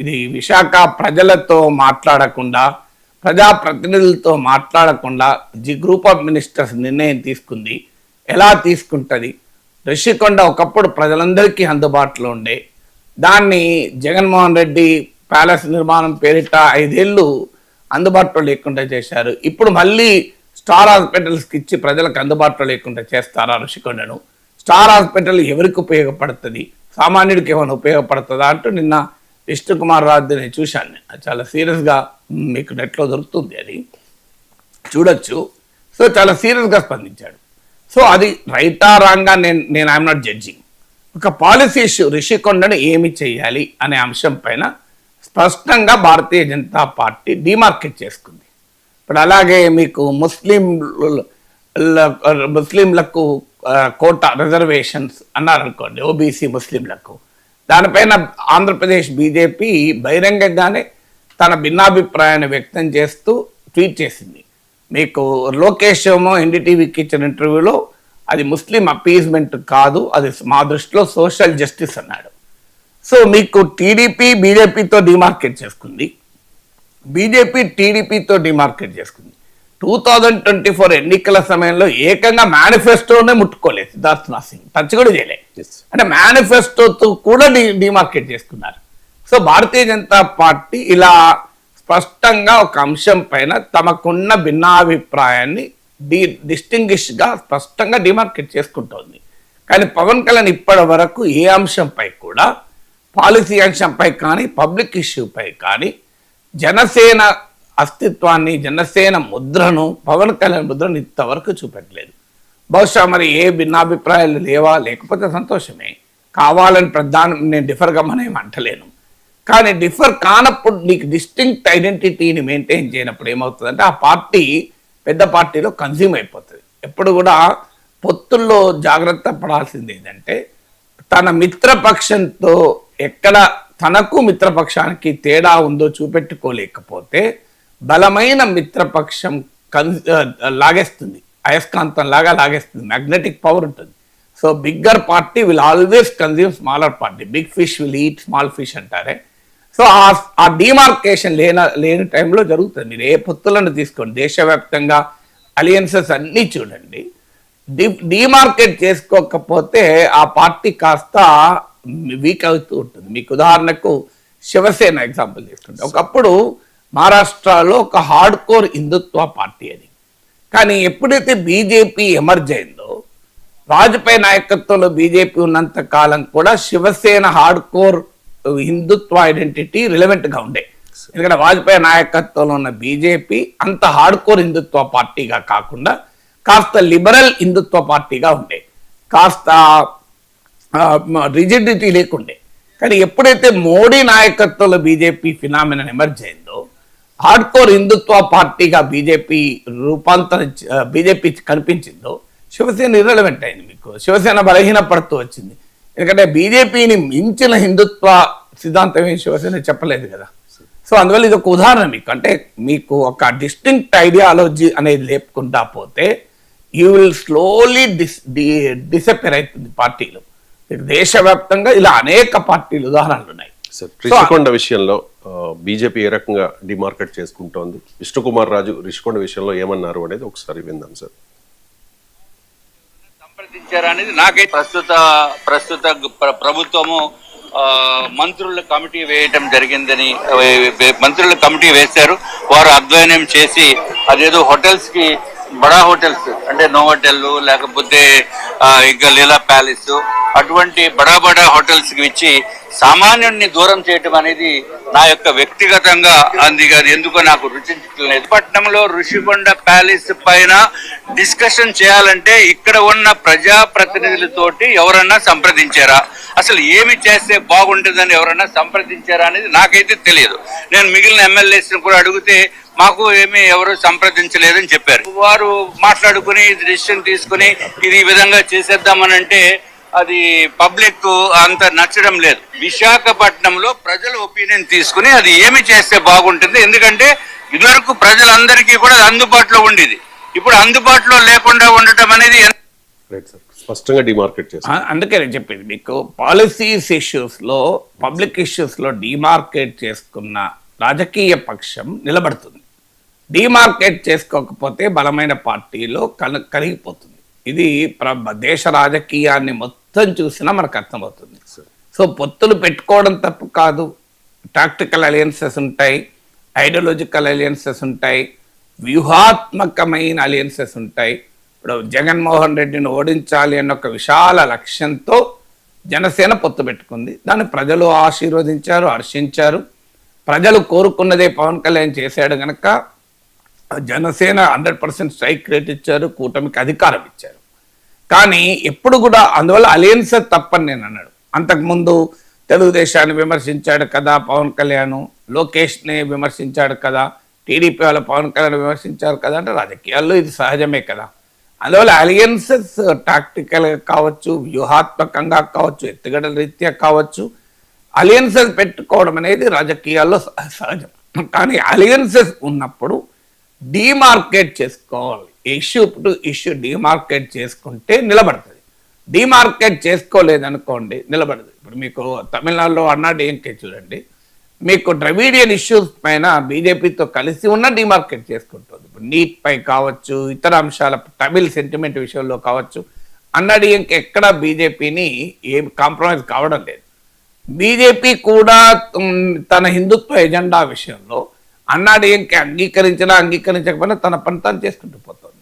ఇది విశాఖ ప్రజలతో మాట్లాడకుండా ప్రజాప్రతినిధులతో మాట్లాడకుండా ది గ్రూప్ ఆఫ్ మినిస్టర్స్ నిర్ణయం తీసుకుంది. ఎలా తీసుకుంటుంది? రిషికొండ ఒకప్పుడు ప్రజలందరికీ అందుబాటులో ఉండే. దాన్ని జగన్మోహన్ రెడ్డి ప్యాలెస్ నిర్మాణం పేరిట ఐదేళ్ళు అందుబాటులో లేకుండా చేశారు. ఇప్పుడు మళ్ళీ స్టార్ హాస్పిటల్స్కి ఇచ్చి ప్రజలకు అందుబాటులో లేకుండా చేస్తారా ఋషికొండను? స్టార్ హాస్పిటల్ ఎవరికి ఉపయోగపడుతుంది? సామాన్యుడికి ఏమైనా ఉపయోగపడుతుందా అంటూ నిన్న విష్ణు కుమార్ రాజు నేను చూశాను నేను. అది చాలా సీరియస్గా మీకు నెట్లో దొరుకుతుంది అది. చూడొచ్చు. సో చాలా సీరియస్గా స్పందించాడు. సో అది రైటా రాంగా నేను నేను ఐఎమ్ నాట్ జడ్జింగ్ ఒక పాలసీ ఇష్యూ రిషికొండను ఏమి చేయాలి అనే అంశం పైన స్పష్టంగా భారతీయ జనతా పార్టీ డిమార్కెట్ చేసుకుంది. ఇప్పుడు అలాగే మీకు ముస్లిం ముస్లింలకు కోట కోటా రిజర్వేషన్స్ అన్నారనుకోండి ఓబీసీ ముస్లింలకు. దానిపైన ఆంధ్రప్రదేశ్ బీజేపీ బహిరంగంగానే తన భిన్నాభిప్రాయాన్ని వ్యక్తం చేస్తూ ట్వీట్ చేసింది. మీకు లోకేష్ ఏమో ఎన్డీటీవీకి ఇచ్చిన ఇంటర్వ్యూలో అది ముస్లిం అపీజ్మెంట్ కాదు అది మా దృష్టిలో సోషల్ జస్టిస్ అన్నాడు. సో మీకు టీడీపీ బీజేపీతో డిమార్కెట్ చేసుకుంది. బీజేపీ టీడీపీతో డిమార్కెట్ చేసుకుంది. టూ థౌజండ్ ట్వంటీ ఫోర్ ఎన్నికల సమయంలో ఏకంగా మేనిఫెస్టోనే ముట్టుకోలేదు సిద్ధార్థ్ సింగ్. టచ్ కూడా చేయలేదు అంటే మేనిఫెస్టోతో కూడా డి డిమార్కెట్ చేసుకున్నారు. సో భారతీయ జనతా పార్టీ ఇలా స్పష్టంగా ఒక అంశం పైన తమకున్న భిన్నాభిప్రాయాన్ని డి డిస్టింగ్విష్గా స్పష్టంగా డిమార్కెట్ చేసుకుంటోంది. కానీ పవన్ కళ్యాణ్ ఇప్పటి వరకు ఏ అంశంపై కూడా పాలసీ అంశంపై కానీ పబ్లిక్ ఇష్యూపై కానీ జనసేన అస్తిత్వాన్ని జనసేన ముద్రను పవన్ కళ్యాణ్ ముద్రను ఇంతవరకు చూపెట్టలేదు. బహుశా మరి ఏ భిన్నాభిప్రాయాలు లేవా? లేకపోతే సంతోషమే. కావాలని ప్రధానం నేను డిఫర్ మనం అంటలేను. కానీ డిఫర్ కానప్పుడు నీకు డిస్టింక్ట్ ఐడెంటిటీని మెయింటైన్ చేయనప్పుడు ఏమవుతుందంటే ఆ పార్టీ పెద్ద పార్టీలో కన్జ్యూమ్ అయిపోతుంది. ఎప్పుడు కూడా పొత్తుల్లో జాగ్రత్త పడాల్సింది ఏంటంటే తన మిత్రపక్షంతో ఎక్కడ తనకు మిత్రపక్షానికి తేడా ఉందో చూపెట్టుకోలేకపోతే బలమైన మిత్రపక్షం కన్ లాగేస్తుంది. అయస్కాంతం లాగా లాగేస్తుంది. మ్యాగ్నెటిక్ పవర్ ఉంటుంది. So bigger party will always consume smaller party big fish will eat small fish అంటారే. సో ఆ డిమార్కేషన్ లేన లేని టైంలో జరుగుతుంది. మీరు ఏ పొత్తులను తీసుకోండి. దేశవ్యాప్తంగా అలియన్సెస్ అన్నీ చూడండి. డి డిమార్కెట్ చేసుకోకపోతే ఆ పార్టీ కాస్త వీక్ అవుతూ ఉంటుంది. మీకు ఉదాహరణకు శివసేన ఎగ్జాంపుల్ తీసుకుంటే. ఒకప్పుడు మహారాష్ట్రలో ఒక హార్డ్ కోర్ హిందుత్వ పార్టీ అది. కానీ ఎప్పుడైతే బీజేపీ ఎమర్జ్ అయిందో వాజ్పేయి నాయకత్వంలో బీజేపీ ఉన్నంత కాలం కూడా Shiv Sena hard core Hindutva identity రిలవెంట్గా ఉండే. ఎందుకంటే వాజ్పేయి నాయకత్వంలో ఉన్న బీజేపీ అంత హార్డ్ కోర్ హిందుత్వ పార్టీగా కాకుండా కాస్త లిబరల్ హిందుత్వ పార్టీగా ఉండే. కాస్త రిజిడిటీ లేకుండే. కానీ ఎప్పుడైతే మోడీ నాయకత్వంలో బీజేపీ ఫినామినన్ ఎమర్జ్ అయిందో హార్డ్ కోర్ హిందుత్వ పార్టీగా బీజేపీ రూపాంతరం బీజేపీ కనిపించిందో శివసేన ఇర్రెలవెంట్ అయింది మీకు. శివసేన బలహీన పడుతూ వచ్చింది. ఎందుకంటే బీజేపీని మించిన హిందుత్వ సిద్ధాంతం ఏం శివసేన చెప్పలేదు కదా. సో అందువల్ల ఇది ఒక ఉదాహరణ మీకు. అంటే మీకు ఒక డిస్టింక్ట్ ఐడియాలజీ అనేది లేపుకుంటా పోతే you will slowly dis disappear అవుతుంది పార్టీలు. దేశవ్యాప్తంగా ఇలా అనేక పార్టీలు ఉదాహరణలు ఉన్నాయి. సార్. రిషికొండ విషయంలో బీజేపీ ఏ రకంగా డిమార్కెట్ చేసుకుంటోంది? విష్ణుకుమార్ రాజు రిషికొండ విషయంలో ఏమన్నారు అనేది ఒకసారి విందాం సార్. సంప్రదించారా అనేది నాకైతే ప్రస్తుత ప్రస్తుత ప్ర- ప్రభుత్వము మంత్రుల కమిటీ వేయటం జరిగిందని మంత్రుల కమిటీ వేశారు. వారు అధ్యయనం చేసి అదేదో హోటల్స్కి బడా హోటల్స్ అంటే నోవోటెల్ లేకపోతే ఆ, ఇంకా లీలా ప్యాలెస్ అటువంటి బడా బడా హోటల్స్కి ఇచ్చి సామాన్యుడిని దూరం చేయటం అనేది నా యొక్క వ్యక్తిగతంగా అంది కాదు. ఎందుకో నాకు రుచించట్లేదు పట్నంలో ఋషికొండ ప్యాలెస్ పైన డిస్కషన్ చేయాలంటే ఇక్కడ ఉన్న ప్రజా ప్రతినిధులతోటి ఎవరన్నా సంప్రదించారా? అసలు ఏమి చేస్తే బాగుంటుందని ఎవరన్నా సంప్రదించారా అనేది నాకైతే తెలియదు. నేను మిగిలిన ఎమ్మెల్యేస్ని కూడా అడిగితే మాకు ఏమి ఎవరు సంప్రదించలేదని చెప్పారు. వారు మాట్లాడుకుని డిసిషన్ తీసుకుని ఇది ఈ విధంగా చేసేద్దామని అంటే అది పబ్లిక్ అంత నచ్చడం లేదు. విశాఖపట్నంలో ప్రజల ఒపీనియన్ తీసుకుని అది ఏమి చేస్తే బాగుంటుంది? ఎందుకంటే ఇదివరకు ప్రజలందరికీ కూడా అది అందుబాటులో ఉండేది. ఇప్పుడు అందుబాటులో లేకుండా ఉండటం అనేది ఎంత రైట్ సార్. స్పష్టంగా డిమార్కెట్ చేస్తారు అందుకే నేను చెప్పింది మీకు పాలసీస్ ఇష్యూస్లో పబ్లిక్ ఇష్యూస్లో డిమార్కెట్ చేసుకున్న రాజకీయ పక్షం నిలబడుతుంది. డిమార్కెట్ చేసుకోకపోతే బలమైన పార్టీలో కన కరిగిపోతుంది. ఇది దేశ రాజకీయాన్ని మొత్తం చూసినా మనకు అర్థమవుతుంది. సో పొత్తులు పెట్టుకోవడం తప్పు కాదు. టాక్టికల్ అలయన్సెస్ ఉంటాయి. ఐడియాలజికల్ అలయన్సెస్ ఉంటాయి. వ్యూహాత్మకమైన అలయన్సెస్ ఉంటాయి. ఇప్పుడు జగన్మోహన్ రెడ్డిని ఓడించాలి అన్న ఒక విశాల లక్ష్యంతో జనసేన పొత్తు పెట్టుకుంది. దాన్ని ప్రజలు ఆశీర్వదించారు హర్షించారు. ప్రజలు కోరుకున్నదే పవన్ కళ్యాణ్ చేశాడు గనక Janasena hundred percent strike rate ఇచ్చారు కూటమికి అధికారం ఇచ్చారు. కానీ ఎప్పుడు కూడా అందువల్ల అలయన్స్ తప్పని నేను అన్నాడు అంతకుముందు తెలుగుదేశాన్ని విమర్శించాడు కదా పవన్ కళ్యాణ్ లోకేష్ని విమర్శించాడు కదా టీడీపీ వాళ్ళ పవన్ కళ్యాణ్ విమర్శించారు కదా అంటే రాజకీయాల్లో ఇది సహజమే కదా. అందువల్ల అలయన్సెస్ టాక్టికల్గా కావచ్చు వ్యూహాత్మకంగా కావచ్చు ఎత్తుగడల రీత్యా కావచ్చు అలయన్సెస్ పెట్టుకోవడం అనేది రాజకీయాల్లో సహ- సహజం. కానీ అలయన్సెస్ ఉన్నప్పుడు డిమార్కెట్ చేసుకోవాలి. ఇష్యూ టు ఇష్యూ డిమార్కెట్ చేసుకుంటే నిలబడుతుంది. డిమార్కెట్ చేసుకోలేదనుకోండి నిలబడదు. ఇప్పుడు మీకు తమిళనాడులో అన్నాడిఎంకే చూడండి. మీకు ద్రవిడియన్ ఇష్యూస్ పైన బీజేపీతో కలిసి ఉన్న డిమార్కెట్ చేసుకుంటుంది. ఇప్పుడు నీట్ పై కావచ్చు ఇతర అంశాల తమిళ్ సెంటిమెంట్ విషయంలో కావచ్చు అన్నా డిఎంకే ఎక్కడ బీజేపీని ఏం కాంప్రమైజ్ కావడం లేదు. బీజేపీ కూడా తన హిందుత్వ ఎజెండా విషయంలో అన్నాడీఎంకే అంగీకరించినా అంగీకరించకపోయినా తన పని తాను చేసుకుంటూ పోతుంది.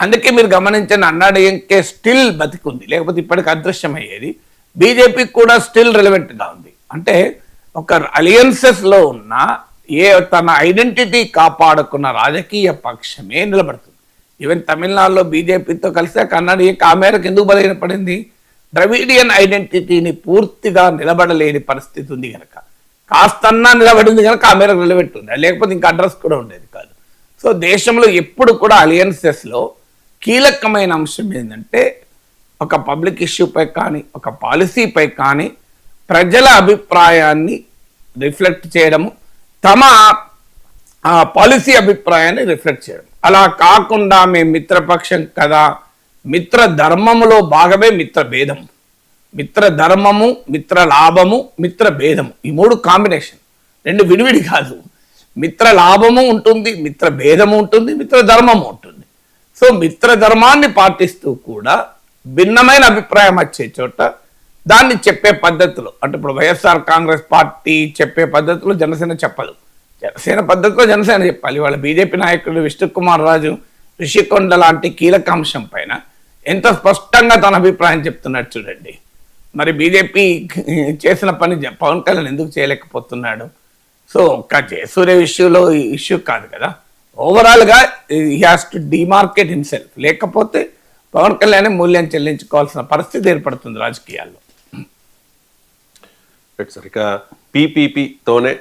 అందుకే మీరు గమనించిన అన్నాడీఎంకే స్టిల్ బతికుంది. లేకపోతే ఇప్పటికి అదృశ్యమయ్యేది. బీజేపీకి కూడా స్టిల్ రిలవెంట్గా ఉంది. అంటే ఒక అలియన్సెస్లో ఉన్న ఏ తన ఐడెంటిటీ కాపాడుకున్న రాజకీయ పక్షమే నిలబడుతుంది. ఈవెన్ తమిళనాడులో బీజేపీతో కలిసి కన్నడ ఆ మేరకు ఎందుకు బలహీనపడింది? ద్రవిడియన్ ఐడెంటిటీని పూర్తిగా నిలబడలేని పరిస్థితి ఉంది కనుక కాస్తన్నా నిలబడింది కనుక ఆ మేరకు నిలబెట్టుంది. లేకపోతే ఇంకా అడ్రస్ కూడా ఉండేది కాదు. సో దేశంలో ఎప్పుడు కూడా అలయన్సెస్లో కీలకమైన అంశం ఏంటంటే ఒక పబ్లిక్ ఇష్యూపై కానీ ఒక పాలసీపై కానీ ప్రజల అభిప్రాయాన్ని రిఫ్లెక్ట్ చేయడము తమ ఆ పాలసీ అభిప్రాయాన్ని రిఫ్లెక్ట్ చేయడం. అలా కాకుండా మేము మిత్రపక్షం కదా మిత్ర ధర్మములో భాగమే మిత్ర భేదం మిత్ర ధర్మము మిత్ర లాభము మిత్ర భేదము. ఈ మూడు కాంబినేషన్ రెండు విడివిడి కాదు. మిత్ర లాభము ఉంటుంది మిత్ర భేదము ఉంటుంది మిత్ర ధర్మము ఉంటుంది. సో మిత్ర ధర్మాన్ని పాటిస్తూ కూడా భిన్నమైన అభిప్రాయం వచ్చే చోట దాన్ని చెప్పే పద్ధతిలో. అంటే ఇప్పుడు వైఎస్ఆర్ కాంగ్రెస్ పార్టీ చెప్పే పద్ధతిలో జనసేన చెప్పదు. జనసేన పద్ధతిలో జనసేన చెప్పాలి. వాళ్ళ బీజేపీ నాయకుడు విష్ణు కుమార్ రాజు రిషికొండ లాంటి కీలక అంశం పైన ఎంత స్పష్టంగా తన అభిప్రాయం చెప్తున్నాడు చూడండి. మరి బీజేపీ చేసిన పని పవన్ కళ్యాణ్ ఎందుకు చేయలేకపోతున్నాడు? సో ఒక్క జయసూర్య ఇష్యూలో ఇష్యూ కాదు కదా. ఓవరాల్గా he has to demarcate himself లేకపోతే పవన్ కళ్యాణ్ మూల్యం చెల్లించుకోవాల్సిన పరిస్థితి ఏర్పడుతుంది రాజకీయాల్లో. రైట్ ఇక పీపీపీతోనే